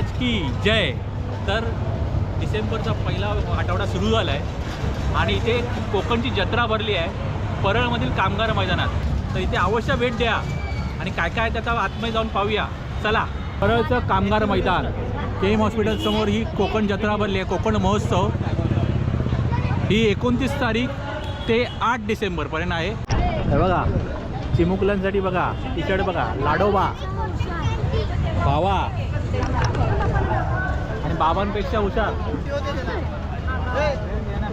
महाराज की जय. तर डिसेंबरचा पहिला आठवडा सुरू झाला आहे आणि इथे कोकणची जत्रा भरली आहे. परळमधील कामगार मैदानात. तर इथे अवश्य भेट द्या आणि काय काय त्याचा आतमध्ये जाऊन पाहूया. चला परळचं कामगार मैदान. के एम हॉस्पिटलसमोर ही कोकण जत्रा भरली आहे. कोकण महोत्सव. ही एकोणतीस तारीख ते आठ डिसेंबरपर्यंत आहे. बघा चिमुकल्यांसाठी बघा तिकड बघा लाडोबा. बावा आणि बाबांपेक्षा हुशार.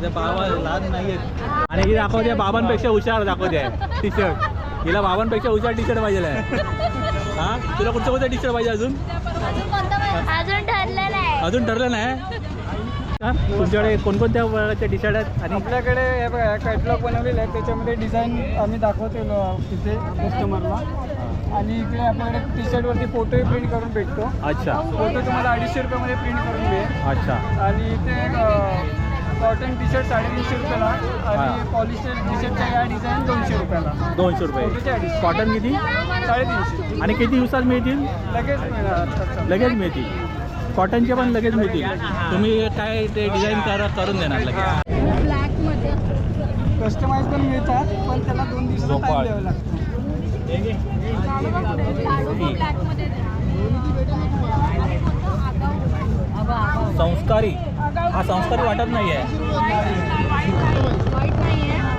बाबा लहान नाही आहेत आणि ही दाखवते बाबांपेक्षा हुशार दाखवते. टी शर्ट हिला बाबांपेक्षा हुशार टी शर्ट पाहिजे आहे. हा? तुला कुठचं कोणतं टी शर्ट पाहिजे अजून? अजून ठरलेलं आहे अजून ठरलं नाही? हा? तुमच्याकडे कोणकोणत्या प्रकारचे टी शर्ट आहेत? आणि आपल्याकडे हे बघा कॅटलॉग बनवलेलं आहे त्याच्यामध्ये डिझाईन आम्ही दाखवतो तिथे कस्टमरला आणि इकडे आपल्याकडे टी शर्टवरती फोटोही प्रिंट करून भेटतो. अच्छा. फोटो तुम्हाला अडीचशे रुपयामध्ये प्रिंट करून मिळेल अच्छा. आणि इथे कॉटन टी शर्ट साडेतीनशे रुपयाला आणि पॉलिस्टर टी शर्टच्या या डिझाईन दोनशे रुपयाला. दोनशे रुपये. अडीचशे. कॉटन किती? साडेतीनशे. आणि किती दिवसात मिळतील? लगेच मिळणार. लगेच मिळतील. कॉटनचे पण लगेच मिळतील. तुम्ही काय ते डिझाईन कर करून देणार लगेच. ब्लॅकमध्ये कस्टमाइज पण मिळतात पण त्याला दोन दिवसाचा झोपाळ. द्यावा लागतो. संस्कारी? हा संस्कारी वाटत नाही आहे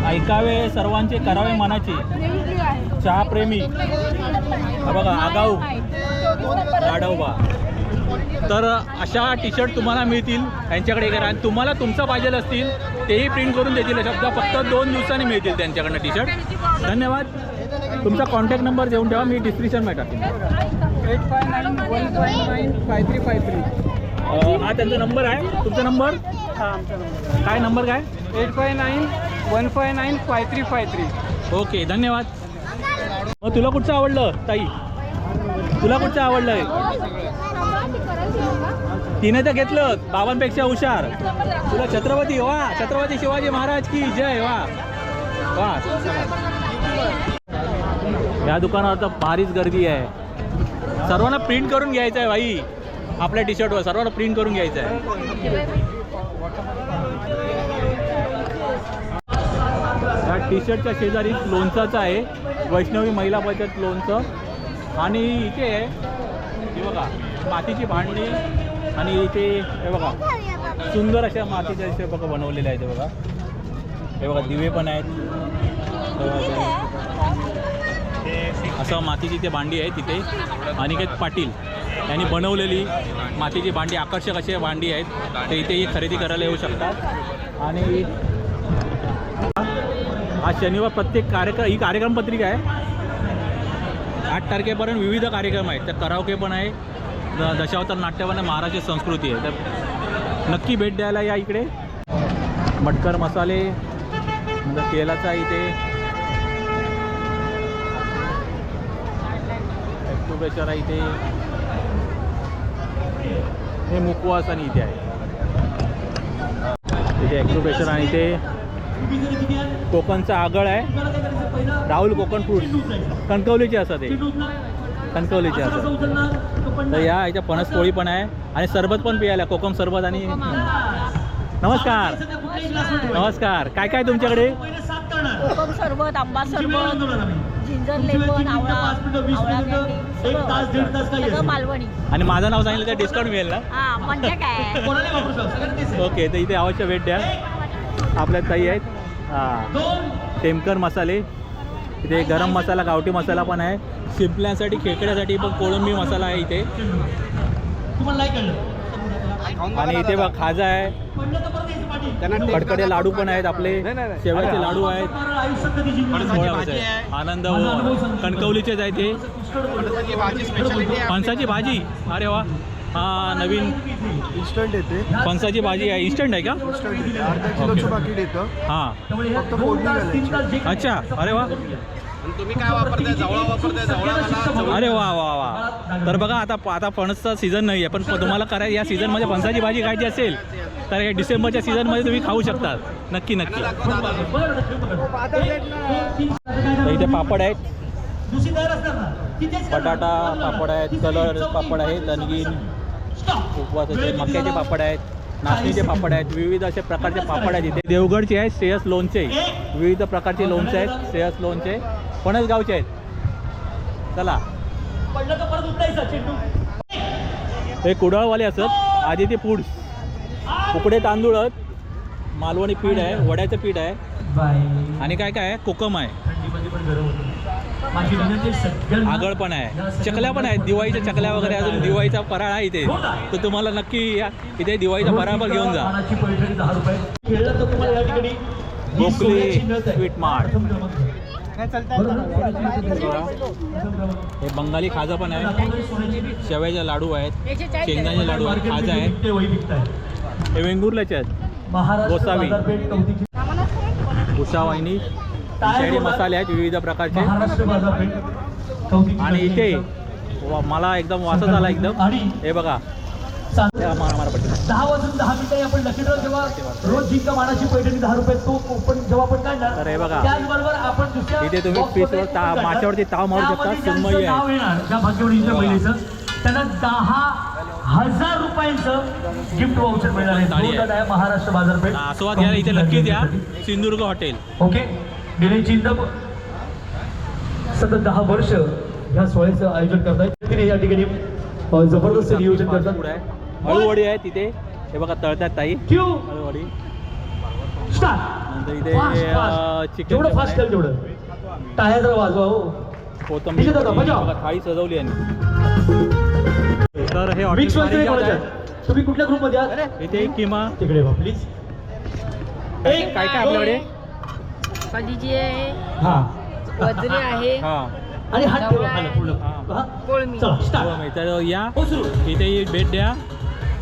ऐकावे सर्वांचे करावे मनाचे. चहाप्रेमी. बघा आगाऊ. लाडवबा. तर अशा टी शर्ट तुम्हाला मिळतील यांच्याकडे करा आणि तुम्हाला तुमचं पाहिजे असतील तेही प्रिंट करून देतील. शब्द फक्त दोन दिवसांनी मिळतील त्यांच्याकडनं टी शर्ट धन्यवाद. तुमचा कॉन्टॅक्ट नंबर देऊन ठेवा मी डिस्क्रिप्शनमध्ये टाकेन. Eight five nine one five nine five three five three. हा त्यांचा नंबर आहे. तुमचा नंबर हा आमचा नंबर काय नंबर काय? Eight five nine one five nine five three five three. Okay धन्यवाद. मग तुला कुठचं आवडलं ताई? तुला कुठचं आवडलं आहे तिने तर घेतलं बाबांपेक्षा हुशार. तुला छत्रपती वा छत्रपती शिवाजी महाराज की जय वा. वा या दुकानावर तर भारीच गर्दी आहे. सर्वांना प्रिंट करून घ्यायचं आहे भाई. आपल्या टी शर्टवर सर्वांना प्रिंट करून घ्यायचं आहे. या टी शर्टच्या शेजारी लोणचाचं आहे. वैष्णवी महिला बचत लोणचं. आणि इथे हे बघा मातीची भांडी आणि इथे हे बघा सुंदर अशा मातीच्या इथे बघा बनवलेले आहेत हे बघा. हे बघा दिवे पण आहेत. असं मातीची ते भांडी आहे तिथे. अनिकेत पाटील यांनी बनवलेली मातीची भांडी आकर्षक अशी भांडी आहेत. ते इथे खरेदी करायला येऊ शकतात. आणि आज शनिवार प्रत्येक कार्यक्रम ही कार्यक्रम पत्रिका आहे. आठ तारखेपर्यंत विविध कार्यक्रम आहेत. तर करावके पण आहे. द- दशावतार नाट्य पण आहे महाराष्ट्र संस्कृती आहे. तर नक्की भेट द्यायला या इकडे. मटकर मसाले नंतर तेलाचा इथे आहे इथे. हे मुकवास आणि इथे आहे. इथे ॲक्टोबेचर आणि इथे कोकणचा आगळ आहे. राहुल कोकण फ्रूट कणकवलीचे असतात ते कणकवलीचे असतात. तर या इथे फणस पोळी पण आहे. आणि सरबत पण पियाला कोकम सरबत आणि नमस्कार. नमस्कार. काय काय तुमच्याकडे? सरबत आंबा सरबत. जिंजर लेमन आवळा आवळा candy, सगळं. सगळं मालवणी. आणि माझं नाव सांगितलं तर डिस्काउंट मिळेल ना? हा म्हणजे काय? ओके तर इथे अवश्य भेट द्या. आपल्या ताई आहेत. हां. टेमकर मसाले. इथे गरम मसाला गावठी मसाला पण आहे. शिंपल्यासाठी खेकड्यासाठी पण कोळंबी मसाला आहे इथे. आणि इथे बघ खाजा आहे. खडखडे लाडू पण आहेत आपले. शेवयाचे लाडू आहेत. आनंद हो. कणकवलीचेच आहे ते. फणसाची भाजी अरे वा. हा नवीन. इन्स्टंट येते. फणसाची भाजी आहे. इन्स्टंट आहे का? इन्स्टंट येते. अर्धा किलोचं पाकिट येतं. हां. अच्छा. अरे वा. तुम्ही काय वापरताय? जवळा वापरताय जवळा मला अरे वा वा वा. तर बघा आता आता फणसचा सीझन नाही आहे पण तुम्हाला करायला या सीझनमध्ये फणसाची भाजी खायची असेल तर हे डिसेंबरच्या सीझनमध्ये तुम्ही खाऊ शकतात. नक्की नक्की. तर इथे पापड आहेत. बटाटा पापड आहेत कलर पापड आहेत आणखी उपवासाचे मक्याचे पापड आहेत नाचणीचे पापड आहेत विविध अशा प्रकारचे पापड आहेत इथे. देवगडचे आहेत श्रेयस लोणचे. विविध प्रकारचे लोणचे आहेत श्रेयस लोणचे. पणच गावचे आहेत. चला. हे कुडाळवाले असत आधी ते फूड्स. उकडे तांदूळ मालवणी पीठ आहे वड्याचं पीठ आहे. आणि काय काय आहे? कोकम आहे. आगळ पण आहे. चकल्या पण आहेत दिवाळीच्या चकल्या वगैरे अजून दिवाळीचा फराळ आहे इथे. तर तुम्हाला नक्की या इथे दिवाळीचा फराळ घेऊन जा. Gokhale sweet mart. हे बंगाली खाजा पण आहे शेवयाचे लाडू आहेत. शेंगदाणे लाडू आहेत. खाजा आहे हे वेंगुर्ल्याचे आहेत. गोसावी. उषा वाहिनी शेळी मसाले आहेत विविध प्रकारचे. आणि इथे मला एकदम वासच आला एकदम. हे बघा. दहा वाजून दहा मिनिटं आपण लकी ड्रॉ जेव्हा रोज जिंका मानाची पैठणी दहा रुपये तो पण जेव्हा आपण काढणार. त्याचबरोबर आपण दुसऱ्या इथे तुम्ही पिसवर ताव मारू शकता. सुनमई. नाव येणार भाग्यवडीच्या बघा. महिलेचं त्यांना दहा हजार रुपयांचं गिफ्ट वाउचर मिळणार आहे. महाराष्ट्र बाजारपेठ. आस्वाद घ्यायला इथे नक्की द्या. सिंधुदुर्ग हॉटेल. ओके गेले चिंतप सतत दहा वर्ष ह्या सोहळ्याचं आयोजन करतायत. या ठिकाणी जबरदस्त नियोजन करतात पुढे आहे तिथे. हे बघा तळतात ताई. स्टार्ट नंतर इथे फास्ट अं, फास्ट चिकन जेवढं फास्ट तेवढं. टाळ्या जरा वाजवा हो. कोथंबीर थाळी सजवली तर हे मिक्स हॉटेल वाजतोय पारिजात कोणाच्या तुम्ही कुठल्या ग्रुपमध्ये आहात? आहे. इथे एक किमा. तिकडे वा प्लीज काय काय काय आपल्याकडे? हा. आहे. हा. आणि हात ठेवा खाली पूर्ण हा. कोळमी चला स्टार्ट माहिती. तर या. हो सुरू इथे भेट द्या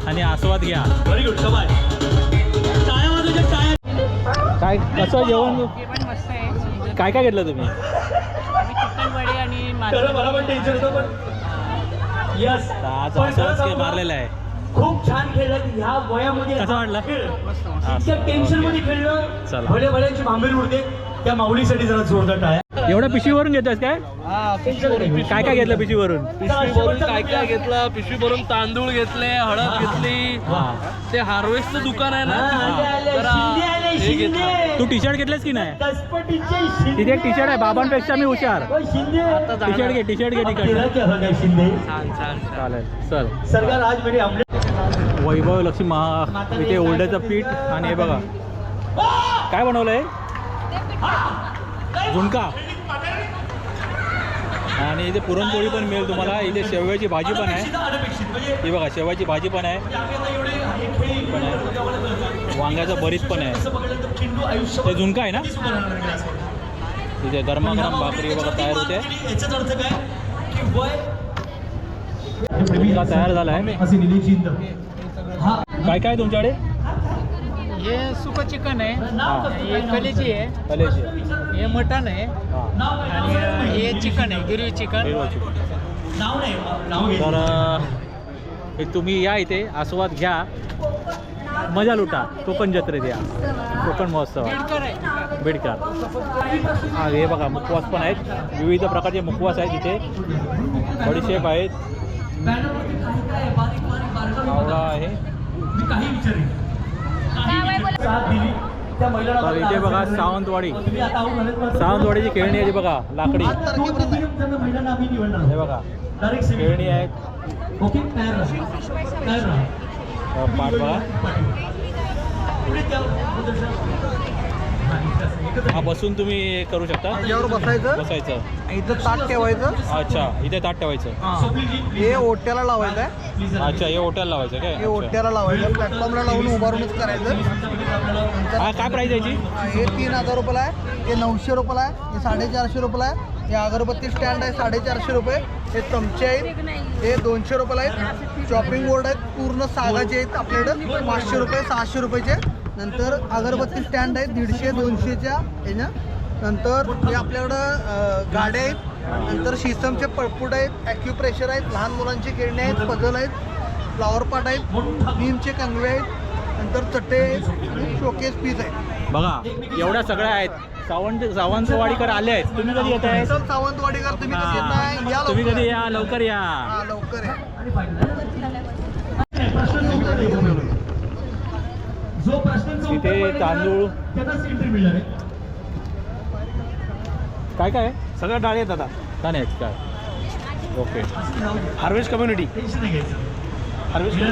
आणि आस्वाद घ्या. व्हेरी गुड कमाल टाळ्या वाजवायच्या टाळ्या काय कसं जेवण? हे पण मस्त आहे. काय काय घेतलं तुम्ही? आम्ही चिकन वडे आणि खरं मला पण टेन्शन होतं पण यस आज आस्वाद मारलेला आहे. खूप छान खेळलं. ह्या वयामध्ये कसं वाटलं? इतक्या टेन्शनमध्ये खेळलं. चला. भले भल्यांची भांबेर उडते. त्या माऊलीसाठी जरा जोरदार टाळ्या. एवढ्या पिशवीवरून घेतोस काय? काय काय घेतलं पिशवीवरून? पिशवी भरून काय काय घेतलं? पिशवी भरून तांदूळ घेतले हळद घेतली. हा. ते हार्वेस्टचं दुकान आहे ना? जरा शिंदे आले हे घेतलं. शिंदे तू टी शर्ट घेतलेस की नाही? तिथे एक टी शर्ट आहे बाबांपेक्षा मी हुशार. ओ, शिंदे. टी शर्ट घे टी शर्ट घे तिकडे शिंदे. छान चालेल चल. सरकार आज मेरे हमले वैभव लक्ष्मी महा इथे ओल्ड्याचं पीठ आणि हे बघा. काय बनवलंय? झुणका आणि इथे पुरणपोळी पण मिळेल तुम्हाला. इथे शेवयाची भाजी पण आहे. ही बघा शेवयाची भाजी पण आहे. पण आहे वांग्याचं भरीत पण आहे. ते झुणका आहे ना? तिथे गरमागरम भाकरी बघा तयार होते. तयार झाला आहे हा. काय काय तुमच्याकडे? हे सुक चिकन आहे. हां. कलेजी आहे. कलेची हे मटण आहे. हां. आणि हे चिकन आहे गिरवी चिकन. घे तर अ, हे तुम्ही या इथे आस्वाद घ्या. मजा लुटा. कोकण जत्रेत या कोकण महोत्सवात बेडकर हा हे बघा मुखवास पण आहेत. विविध प्रकारचे मुखवास आहेत इथे. बडीशेप आहेत. बॅनरवरती काही काय आहे, बारीक बारीक बारकावे आवळा. आहे मी काही विचारेन काही साथ दिली. त्या महिलांना तर इथे बघा सावंतवाडी. सावंतवाडीची खेळणी आहे बघा लाकडी. महिलांना आम्ही निवडणार हे. बघा डायरेक्ट. खेळणी आहेत. ओके तयार राहा. तयार राहा. अ, पाठ बघा. पुढे त्या प्रदर्शन. हा, बसून तुम्ही हे करू शकता. बसायचं? बसायचं. इथं ताट ठेवायचं? अच्छा इथे ताट ठेवायचं. हे. ओट्याला लावायचं आहे. अच्छा हे हॉटेल लावायचं काय? हे अच्छा. ओट्याला लावायचं. प्लॅटफॉर्मला लावून उभारूनच करायचं. हा काय प्राईस याची? हे तीन हजार रुपयाला आहे. हे नऊशे रुपयाला आहे. हे साडेचारशे रुपयाला आहे. हे अगरबत्ती स्टँड आहे साडेचारशे रुपये. हे चमचे आहेत. हे दोनशे रुपयाला आहेत. चॉपिंग बोर्ड आहेत. पूर्ण सागाचे आहेत आपल्याकडं. पाचशे रुपये सहाशे रुपयाचे. नंतर अगरबत्ती स्टँड आहेत दीडशे दोनशेच्या ह्याच्या नंतर हे आपल्याकडं गाड्या आहेत. नंतर शिसमचे पळपूट आहेत ॲक्युप्रेशर आहेत लहान मुलांची खेळणी आहेत पझल आहेत फ्लॉवर पाट आहेत नीमचे कंगवे आहेत. नंतर आणि शोकेस पीस आहेत. बघा एवढ्या सगळ्या आहेत. सावंत सावंतवाडीकर आले आहेत. तुम्ही कधी येत आहे? सावंतवाडीकर तुम्ही कधी येत नाही या तुम्ही लवकर. कधी या? लवकर या. लवकर या. तिथे तांदूळ. काय काय? सगळं डाळे आहेत आता. छान आहेत काय? ओके. Harvest community harvest.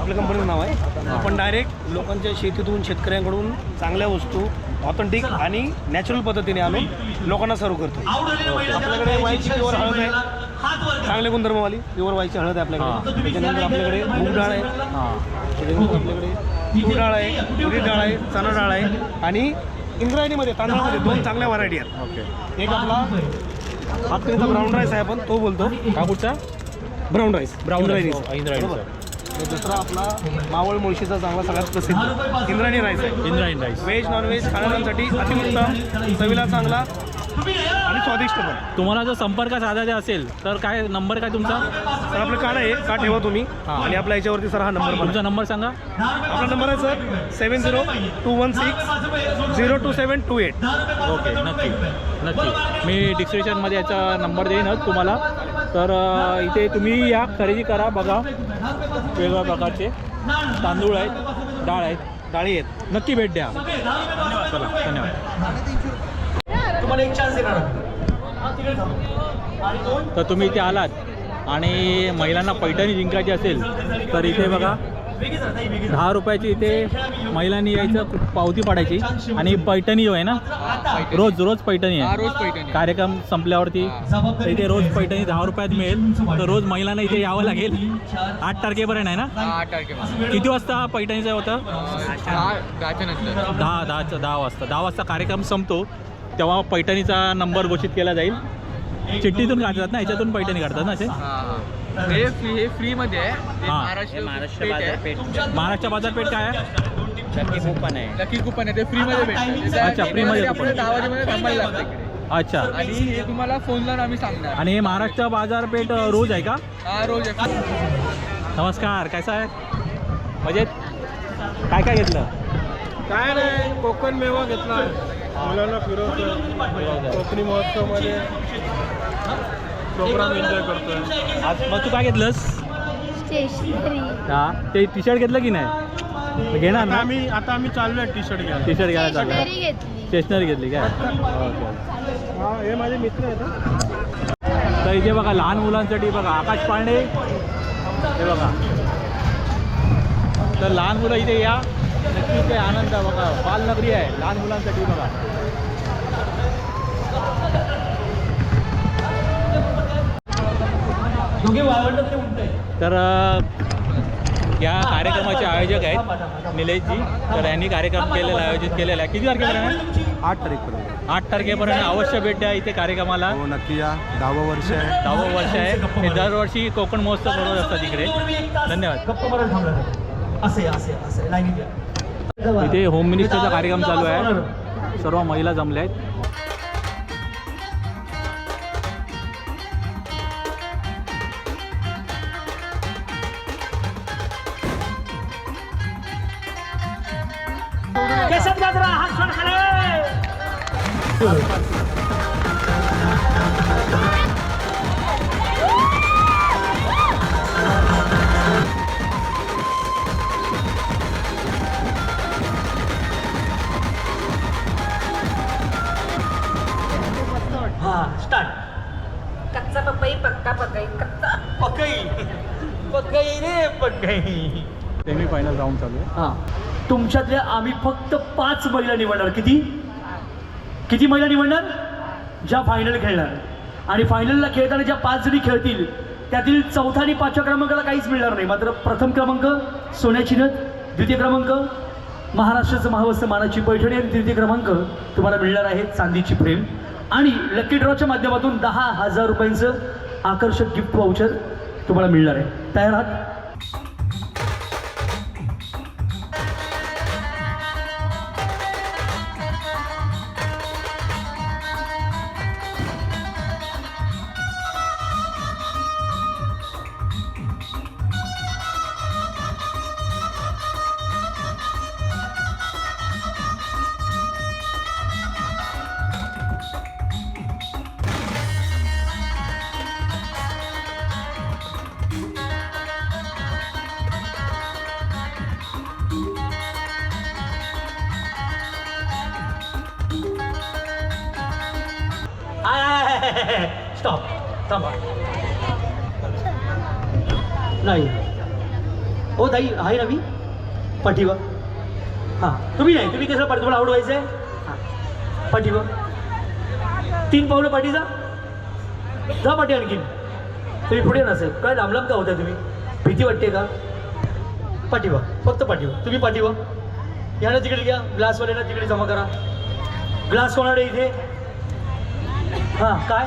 आपल्या कंपनीचं नाव आहे. आपण डायरेक्ट लोकांच्या शेतीतून शेतकऱ्यांकडून चांगल्या वस्तू ऑथेंटिक आणि नॅचरल पद्धतीने आणून लोकांना सर्व करतो. आपल्याकडे व्हायची प्युअर हळद आहे. चांगले गुणधर्मवाली प्युअर व्हायची हळद आहे हां. आपल्याकडे त्याच्यानंतर आपल्याकडे मूग डाळ आहे. हां. त्याच्यानंतर आपल्याकडे तूर डाळ आहे उडीद डाळ आहे चणा डाळ आहे आणि इंद्रायणीमध्ये तांदळामध्ये दोन चांगल्या व्हरायटी आहेत. ओके. एक आपला हातकणीचा ब्राऊन राईस आहे आपण तो बोलतो. का कुठचा? ब्राऊन राईस ब्राऊन राईस दुसरा आपला मावळ मुळशीचा चांगला सगळ्यात प्रसिद्ध. इंद्रायणी राईस आहे. Indrayani rice veg non veg खाणाऱ्यांसाठी अतिउत्तम चवीला चांगला आणि स्वादिष्ट पण. तुम्हाला जर संपर्क साधायचा असेल तर काय नंबर काय तुमचा? तर आपलं कार्ड आहे का ठेवा तुम्ही. हां. आणि आपल्या याच्यावरती सर हा नंबर तुमचा नंबर सांगा. आपला नंबर आहे sir seven zero two one six zero two seven two eight okay नक्की नक्की. मी डिस्क्रिप्शनमध्ये याचा नंबर देईनच तुम्हाला. तर अ, इथे तुम्ही या खरेदी करा बघा. वेगवेगळ्या प्रकारचे तांदूळ आहेत डाळ आहेत. डाळी आहेत. नक्की भेट द्या. चला धन्यवाद. एक चान्स देणार. हा, तर तुम्ही इथे आलात आणि महिलांना पैठणी जिंकायची असेल तर इथे बघा दहा रुपयाची इथे महिलांनी यायचं पावती पाडायची. आणि पैठणी आहे ना रोज रोज पैठणी आहे. रोज पैठणी कार्यक्रम संपल्यावरती इथे रोज पैठणी दहा रुपयात मिळेल. तर रोज महिलांना इथे यावं लागेल. आठ तारखेपर्यंत आहे ना? किती वाजता पैठणीचं होतं? दहाच्या दहा दहाचा दहा वाजता. दहा वाजता कार्यक्रम संपतो. तेव्हा पैठणीचा नंबर घोषित केला जाईल. चिठ्ठीतून काढतात ना याच्यातून पैठणी काढतात ना असे? हे फ्री हे फ्रीमध्ये आहे. ते हां. महाराष्ट्र महाराष्ट्र बाजारपेठ. महाराष्ट्र बाजारपेठ काय आहे? लकी कुपन आहे. ते फ्रीमध्ये भेटतं. अच्छा, free मध्ये आपल्याला coupon. दहा वाजेमध्ये थांबायला लागतं इकडे. अच्छा. आणि हे तुम्हाला फोन लावून आम्ही सांगणार. आणि हे महाराष्ट्र बाजारपेठ अ, रोज आहे का? हा रोज आहे. नमस्कार कैसा आहे? मजेत? काय काय घेतलं? काय नाही कोकण मेवा घेतला. मुलांना फिरवतोय. कोकणी महोत्सवमध्ये प्रोग्राम एन्जॉय करतोय. आज मग तू काय घेतलंस? स्टेशनरी. हा? ते टी शर्ट घेतलं की नाही? घेणार ना? आम्ही आता आम्ही चाललोय टी शर्ट घ्यायला. टी शर्ट घ्यायला चाललं स्टेशनरी घेतली. काय? ओके हा हे माझे मित्र आहेत तर इथे बघा लहान मुलांसाठी बघा आकाश पांडे. हे बघा. तर लहान मुलं इथे या. नक्की इथे आनंद आहे बघा. बालनगरी आहे. लहान मुलांसाठी बघा. ते. तर या कार्यक्रमाचे आयोजक आहेत निलेशजी. तर यांनी कार्यक्रम केलेला आयोजित केलेला आहे. किती तारखेपर्यंत आठ तारीखपर्यंत. आठ तारखेपर्यंत अवश्य भेट द्या इथे कार्यक्रमाला. हो नक्की या. दहावं वर्ष आहे. दहावं वर्ष आहे. हे दरवर्षी कोकण महोत्सव भरवत असतात इकडे. धन्यवाद. असे असे असे. इथे होम मिनिस्टरचा कार्यक्रम चालू आहे. सर्व महिला जमल्या आहेत. हात कच्चा पपई पक्का पकाई कच्चा पकई. पकई रे पकई. सेमी फायनल राऊंड चालू आहे. हा. तुमच्यातल्या आम्ही फक्त पाच महिला निवडणार. किती? किती महिला निवडणार? ज्या फायनल खेळणार. आणि फायनलला खेळताना ज्या पाच जणी खेळतील त्यातील चौथा आणि पाचव्या क्रमांकाला काहीच मिळणार नाही. मात्र प्रथम क्रमांक सोन्याची नथ द्वितीय क्रमांक महाराष्ट्राचं महावस्त्र मानाची पैठणी आणि तृतीय क्रमांक तुम्हाला मिळणार आहे चांदीची फ्रेम. आणि लकी ड्रॉच्या माध्यमातून दहा हजार रुपयांचं आकर्षक गिफ्ट वाउचर तुम्हाला मिळणार आहे. तयार आहात? ना मी पाठीवर. हां. तुम्ही नाही तुम्ही कसं पाठी तुम्हाला आवड व्हायचं आहे हां. पाठीवर. तीन पावलं पाठी जा पाठी आणखीन. तुम्ही पुढे नसेल. काय लांब का होता तुम्ही? भीती वाटते का? पाठीवा फक्त पाठीवा तुम्ही पाठीवा या ना तिकडे घ्या. ग्लासवाल्याला तिकडे जमा करा. ग्लास कोणाकडे इथे? हां काय?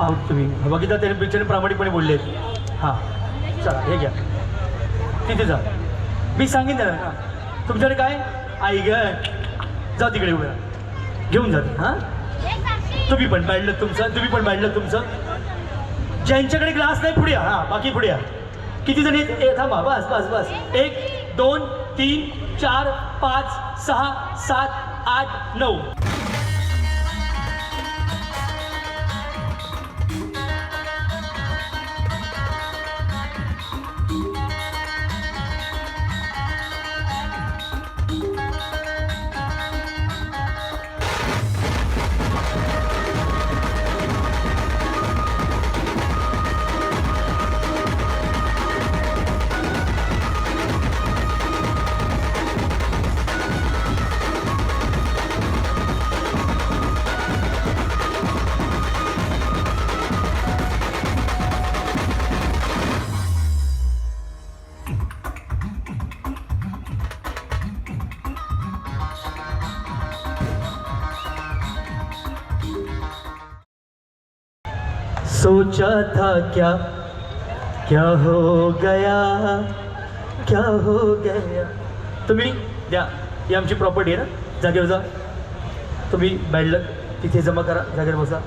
आहोत तुम्ही. बघितलं त्याने पिक्चरने प्रामाणिकपणे बोलले हां. चला हे घ्या. तिथे जा. मी सांगेन त्याला का तुमच्याकडे काय? आई ग जा तिकडे उभ्या घेऊन जा. हां? तुम्ही पण पाडलं तुमचं तुम्ही पण पाडलं तुमचं. ज्यांच्याकडे ग्लास नाही पुढे या. हां बाकी पुढे या. किती जण आहेत? थांबा बस बस बस. एक दोन तीन चार पाच सहा सात आठ नऊ. सोचा था क्या? क्या हो गया? क्या हो गया? तुम्ही द्या. ही आमची प्रॉपर्टी आहे ना? जागेवर जा. तुम्ही बॅडलक तिथे जमा करा. जागेवर बसा.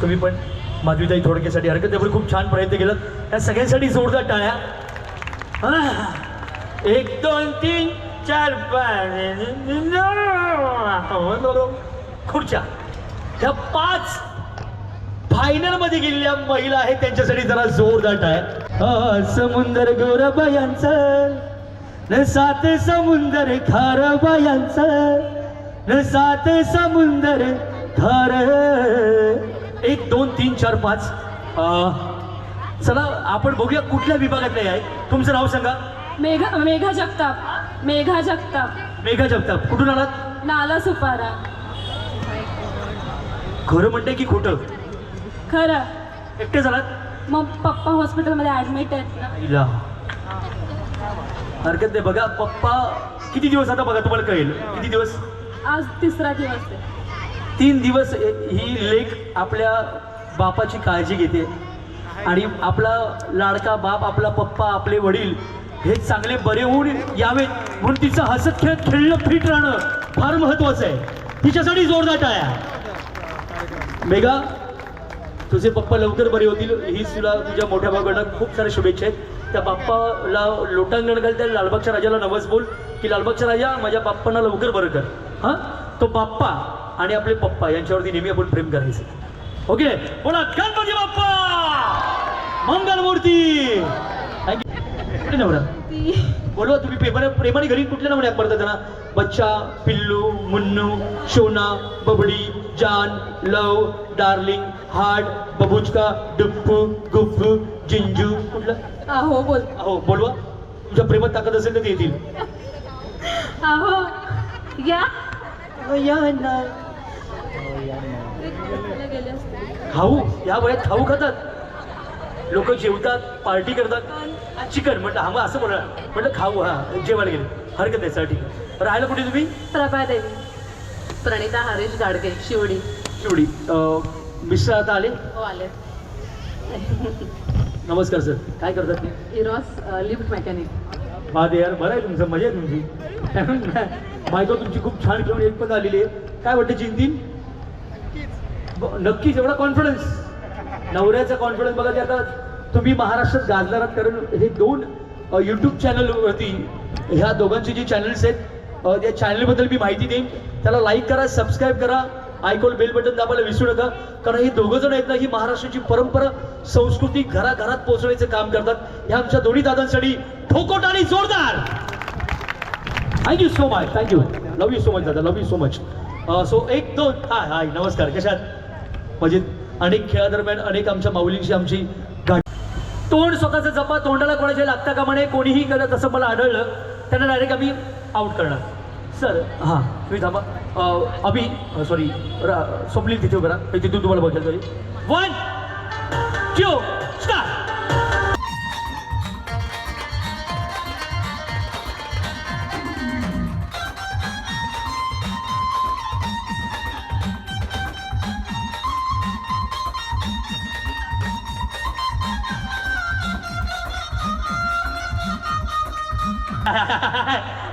तुम्ही पण माधवीताई थोडक्यासाठी हरकत त्यामुळे खूप छान प्रयत्न केलं त्या सगळ्यांसाठी जोरदार टाळ्या. एक दोन तीन चार पाच. हो, खुर्च्या. ह्या पाच फायनलमध्ये गेलेल्या महिला आहेत त्यांच्यासाठी जरा जोरदार टाळ्या समुंदर गोरबायांचं न सात समुंदर खारबायांचं न सात समुंदर खार एक दोन तीन चार पाच. चला आपण बघूया कुठल्या विभागातले आहे. तुमचं नाव सांगा. मेघा मेघा जगताप. मेघा जगताप. मेघा जगताप. कुठून आलात? नाला सुपारा खरं म्हणते की खोटं? खरं. एकटे झालात? मग पप्पा हॉस्पिटलमध्ये ॲडमिट आहेत ना. आईला. हरकत नाही. बघा पप्पा किती दिवस आता बघा तुम्हाला कळेल. किती दिवस? आज तिसरा दिवस आहे. तीन दिवस ही लेख आपल्या बापाची काळजी घेते. आणि आपला लाडका बाप आपला पप्पा आपले वडील हे चांगले बरे होऊन यावेत. म्हणून तिचं हसत खेळत खेळणं फिट राहणं फार महत्वाचं आहे. तिच्यासाठी जोरदार टाळ्या. मेघा तुझे पप्पा लवकर बरे होतील हीच तुला तुझ्या मोठ्या भावाकडनं खूप साऱ्या शुभेच्छा आहेत. त्या बाप्पाला लोटांगण घाल त्या लालबागच्या राजाला नवस बोल की लालबागच्या राजा माझ्या बाप्पांना लवकर बरं कर. हां? तो बाप्पा आणि आपले पप्पा यांच्यावरती नेहमी आपण प्रेम करायचं. ओके? बोला गणपती बाप्पा! मंगलमूर्ती थँक्यू नवरा बोलवा तुम्ही पेपर प्रेमाने घरी कुठल्या नावाने पडतात त्यांना? बच्चा पिल्लू मुन्नू शोना बबडी जान लव डार्लिंग हार्ट बबुचका डुप्पू गुप्पू जिंजू कुठलं? अहो बोल. हो बोलवा. तुमच्या प्रेमात ताकद असेल तर ते येतील अहो या गेले असते खाऊ? या वयात खाऊ खातात. लोक जेवतात पार्टी करतात. चिकन म्हटलं हा मग असं बोला. म्हटलं खाऊ हा जेवायला गेले. हरकत आहे सर ठीक आहे. राहायला कुठे तुम्ही? प्रभादेवी. प्रणिता हरीश गाडगे शिवडी. शिवडी. मिस्टर आता आले? हो आले. नमस्कार सर. काय करतात? ते इरॉस लिफ्ट मेकॅनिक. ते यार बरं आहे तुमचं मजा आहे तुमची. बायको तुमची खूप छान घेऊन एक पण आलेली आहे. काय वाटतं चिंतीन ब- नक्कीच एवढा कॉन्फिडन्स नवऱ्याचा कॉन्फिडन्स बघा ते आता तुम्ही महाराष्ट्रात गाजलारात कारण हे दोन यूट्यूब चॅनलवरती ह्या दोघांचे जे चॅनल्स आहेत या चॅनलबद्दल मी माहिती देईन. त्याला लाईक करा सबस्क्राईब करा. आयकॉल बेल बटन दाबायला विसरू नका. कारण हे दोघं जण आहेत ना ही महाराष्ट्राची परंपरा संस्कृती घराघरात पोहोचवण्याचं काम करतात. ह्या आमच्या दोन्ही दादांसाठी ठोकोट आणि जोरदार! Thank you so much thank you love you so much दादा love you so much so एक दोन हाय हाय नमस्कार कशात? म्हणजे अनेक खेळादरम्यान अनेक आमच्या माऊलींशी आमची तोंड स्वतःचं जपा तोंडाला कोणाच्या लागता का म्हणे कोणीही करत असं मला आढळलं. त्यांना डायरेक्ट आम्ही आउट करणार. सर हां. तुम्ही थांबा. अ, अभि सॉरी स्वप्नील तिथे उभं राहा. तिथून तुम्हाला बघेल तरी वन टू स्टार्ट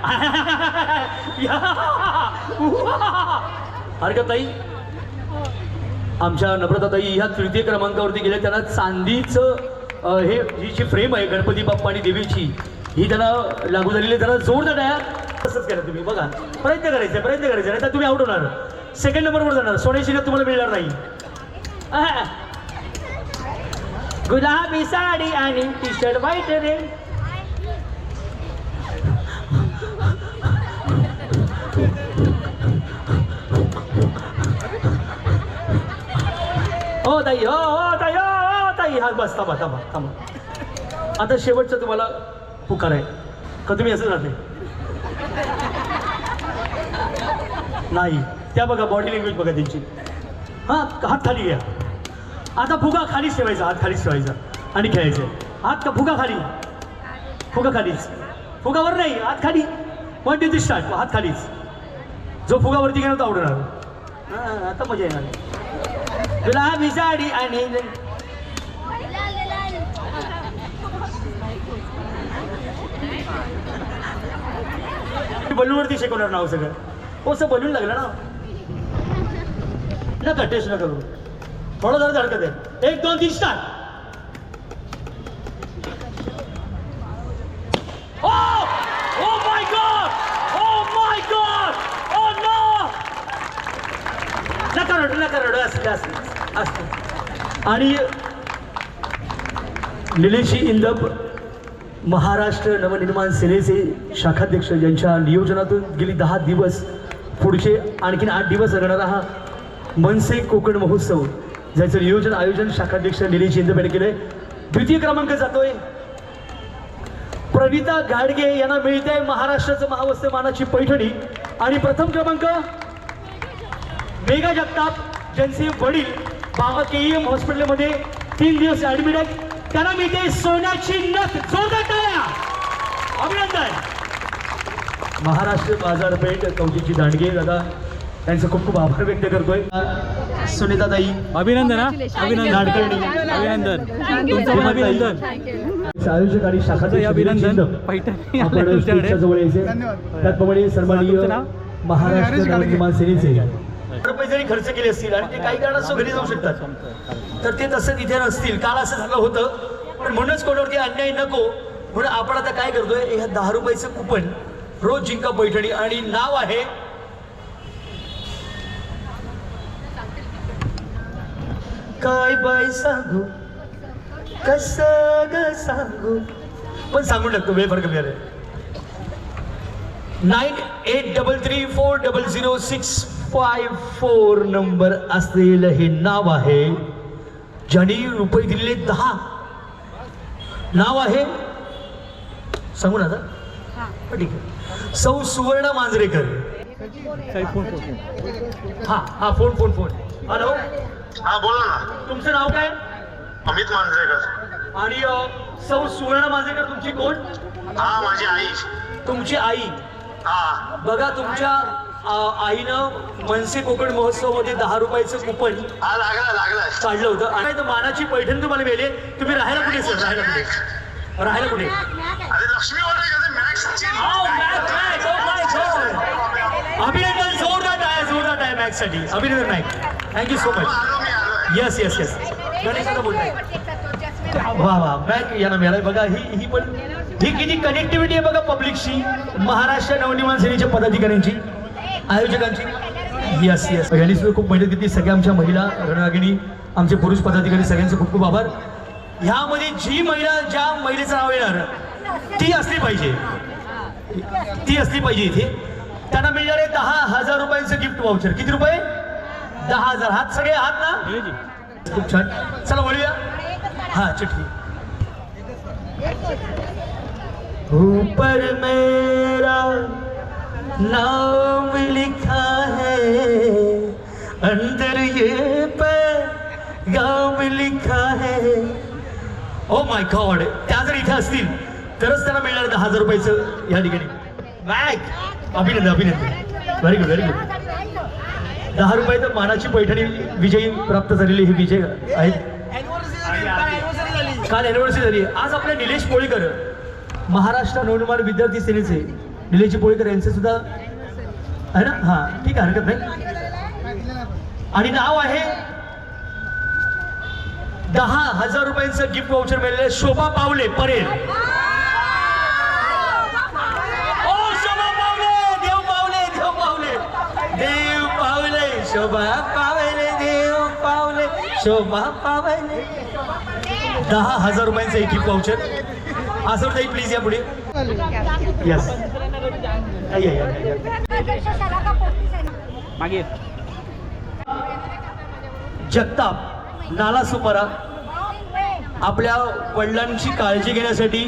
हरकत ताई आमच्या नम्रताताई ह्या तृतीय क्रमांकावरती गेल्या. त्यांना चांदीचं हे ही जी फ्रेम आहे गणपती बाप्पा आणि देवीची ही त्याला लागू झालेली. आहे. जरा जोरदार आहे तसंच करा तुम्ही बघा. प्रयत्न करायचे प्रयत्न करायचे नाही तर तुम्ही आउट होणार. सेकंड नंबरवर जाणार. सोन्याची शिल्लक तुम्हाला मिळणार नाही. गुलाबी साडी आणि टी शर्ट व्हाईट रे हो, हो, हो ताई हो हो ताई हो ताई. हा बस थांबा थांबा थांबा. आता शेवटचं तुम्हाला पुकार आहे. का तुम्ही असं जाते? नाही. त्या बघा बॉडी लँग्वेज बघा त्यांची. हां हात खाली घ्या. आता फुगा खालीच ठेवायचा हात खालीच ठेवायचा. आणि खेळायचं. हात का फुगा खाली? फुगा खालीच. फुगावर नाही हात खाली. वन टू थ्री स्टार्ट हात खालीच. जो फुगावरती घेणार तो आवडणार. आता मजा येणार. गुलाबी साडी आणि बलूनवरती शिकवणार नाव सगळं. हो असं बलून लागलं ना. नका टेस्ट नका करू. थोडं जरा हरकत आहे एक दोन तीन स्टार्ट Oh! Oh my हो, हो, नका रडू नका रडू. असते असते आणि निलेशी इंदप महाराष्ट्र नवनिर्माण सेनेचे शाखाध्यक्ष यांच्या नियोजनातून गेली दहा दिवस पुढचे आणखीन आठ दिवस रंगणारा हा मनसे कोकण महोत्सव ज्याचं नियोजन आयोजन शाखाध्यक्ष निलेश इंदप यांनी केलंय. द्वितीय क्रमांक जातोय. प्रविता गाडगे यांना मिळते महाराष्ट्राचं महावस्त्र मानाची पैठणी. आणि प्रथम क्रमांक मेघा जगताप ज्यांचे वडील बाबा के एम हॉस्पिटलमध्ये तीन दिवस ऍडमिट आहेत. त्यांना मिळते सोन्याची नथ. जोरदार टाळ्या. अभिनंदन. महाराष्ट्र बाजारपेठ कवटीची दांडगे दादा त्यांचे खूप खूप आभार व्यक्त करतोय. अभिनंदन हा. अभिनंदन. नाडकर्णी अभिनंदन. तुमचं अभिनंदन. आयोजक आणि शाखाचे अभिनंदन. जवळ यायचे. त्याचप्रमाणे सन्माननीय? महाराष्ट्र नवनिर्माण सेनेचे. रुपये जरी खर्च केले असतील आणि ते काही कारणास्तव घरी जाऊ शकतात. तर ते तसं तिथे नसतील. काल असं झालं होतं. पण म्हणूनच कोणावरती अन्याय नको. म्हणून आपण आता काय करतोय? ह्या दहा रुपयाचं कुपन रोज जिंका पैठणी. आणि नाव आहे काय बाय सांगू? कस ग सांगू? पण सांगून टाकतो वेळ फार कमी nine eight double three four double zero six five four number असलेलं हे नाव आहे. ज्यांनी रुपये दिलेले दहा. नाव आहे? सांगू ना आता हो, ठीक आहे. सौ सुवर्ण मांजरेकर. हा हा फोन फोन फोन. हॅलो. हा बोला ना. तुमचं नाव काय? अमित मांजरेकर. आणि सौ सुवर्ण मांजरेकर तुमची कोण? हा माझी आई. तुमची आई. हा. बघा तुमच्या आईनं मनसे कोकण महोत्सवमध्ये दहा रुपयाचं कुपन हा लागला लागला. काढलं होतं. आणि मानाची पैठण तुम्हाला मिळेल. तुम्ही राहायला कुठे सर? राहायला कुठे? राहायला कुठे? Max my God. अभिनंदन जोरदार आहे जोरदार आहे मॅकसाठी अभिनंदन Mac thank you so much yes yes yes Ganesh वा वा मॅक यांना मिळालाय. बघा ही ही पण ही किती कनेक्टिव्हिटी आहे बघा पब्लिकशी महाराष्ट्र नवनिर्माण सेनेच्या पदाधिकाऱ्यांची. आयोजकांची. यस येस यांनी सुद्धा खूप मेहनत घेतली. सगळ्या आमच्या महिला रणरागिणी आमचे पुरुष पदाधिकारी सगळ्यांचे खूप खूप आभार. ह्यामध्ये जी महिला ज्या महिलेचं नाव येणार ती असली पाहिजे. ती असली पाहिजे इथे. त्यांना मिळणारे दहा दहा हजार रुपयांचं गिफ्ट वाउचर किती रुपये? दहा हजार. हात सगळे हात ना? खूप छान. चला बोलूया हा चिठ्ठी. ऊपर मेरा नाम लिखा है अंदर ये पैगाम लिखा है। ओ माय गॉड त्या जर इथे असतील तरच त्यांना मिळणार दहा हजार रुपयाचं या ठिकाणी. बॅग अभिनंदन अभिनंदन. व्हेरी गुड व्हेरी गुड दहा रुपये तर मानाची पैठणी विजयी प्राप्त झालेली ही विजय आहेत. काल अॅनिव्हर्सरी झाली. आज आपल्या निलेश कोळीकर महाराष्ट्र नवनिर्माण विद्यार्थी सेनेचे निलेश पोळीकर यांचे सुद्धा. आहे ना? हा ठीक आहे हरकत नाही. आणि नाव आहे दहा हजार रुपयांचं गिफ्ट वाउचर मिळालेलं शोभा पावले परेल ओ शोभा पावले देव पावले देव पावले. देव पावले शोभा पावले देव पावले शोभा पावले. दहा हजार रुपयांचं एक गिफ्ट वाउचर असं ताई प्लीज या पुढे. यस मागे. जगताप नाला सुपारा. आपल्या वडिलांची काळजी घेण्यासाठी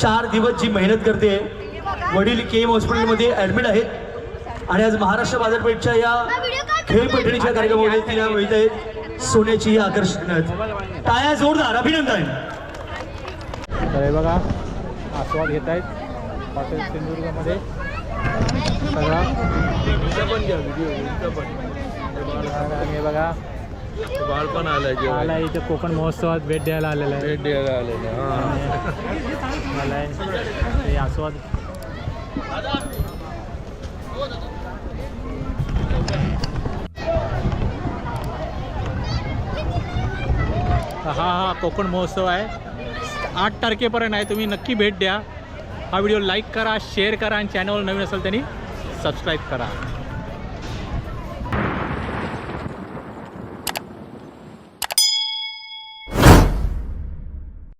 चार दिवस जी मेहनत करते. वडील के एम हॉस्पिटलमध्ये ॲडमिट आहेत. आणि आज महाराष्ट्र बाजारपेठच्या या खेळ पैठणीच्या कार्यक्रमामध्ये तिला मिळत आहे सोन्याची ही आकर्षण टाळ्या जोरदार. अभिनंदन. तर हे बघा आस्वाद घेत आहेत. हॉटेल सिंधुदुर्गमध्ये. आणि बघा. आलाय आला इथे कोकण महोत्सवात भेट द्यायला आलेला आहे. भेट द्यायला आलेले हा. आलाय. हे आस्वाद. हा हा कोकण महोत्सव आहे. आठ तारखेपर्यंत आहे तुम्ही नक्की भेट द्या. हा व्हिडिओ लाईक करा शेअर करा आणि चॅनल नवीन असेल त्यांनी सबस्क्राईब करा.